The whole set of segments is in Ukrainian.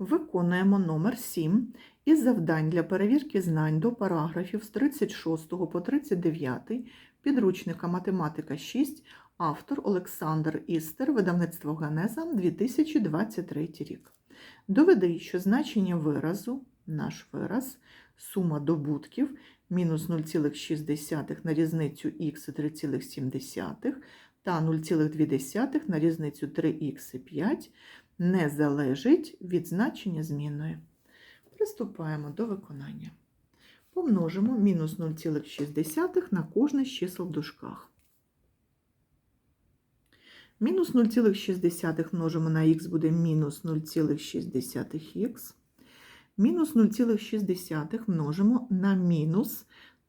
Виконуємо номер 7 із завдань для перевірки знань до параграфів з 36 по 39 підручника Математика 6, автор Олександр Істер, видавництво Ганеза, 2023 рік. Доведи, що значення виразу, наш вираз, сума добутків мінус 0,6 на різницю х і 3,7 та 0,2 на різницю 3х і 5 не залежить від значення змінної. Приступаємо до виконання. Помножимо мінус 0,6 на кожне з чисел в дужках. Мінус 0,6 множимо на х буде мінус 0,6х. Мінус 0,6 множимо на мінус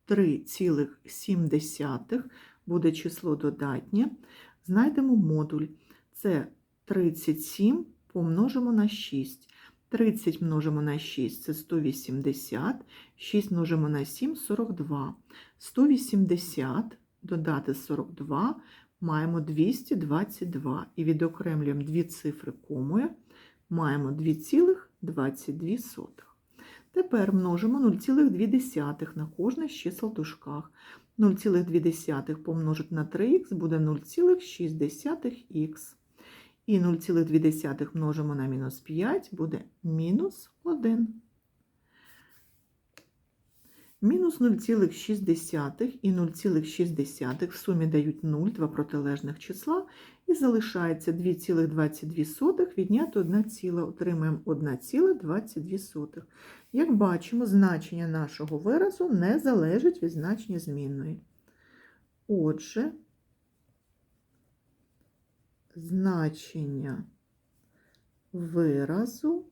3,7 буде число додатнє. Знайдемо модуль. Це 37 помножимо на 6. 30 множимо на 6 це 180, 6 множимо на 7 42. 180 додати 42 маємо 222 і відокремлюємо дві цифри комою, маємо 2,22. Тепер множимо 0,2 на кожне з чисел дужках. 0,2 помножити на 3х буде 0,6х. І 0,2 множимо на мінус 5 буде мінус 1. Мінус 0,6 і 0,6 в сумі дають 0, два протилежних числа, і залишається 2,22 відняти 1 ціла, отримаємо 1,22. Як бачимо, значення нашого виразу не залежить від значення змінної. Отже, значення виразу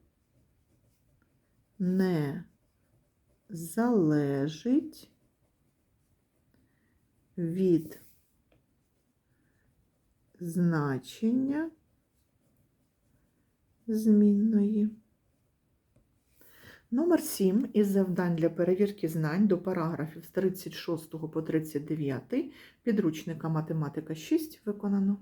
не залежить від значення змінної. Номер 7 із завдань для перевірки знань до параграфів з 36 по 39 підручника Математика 6 виконано.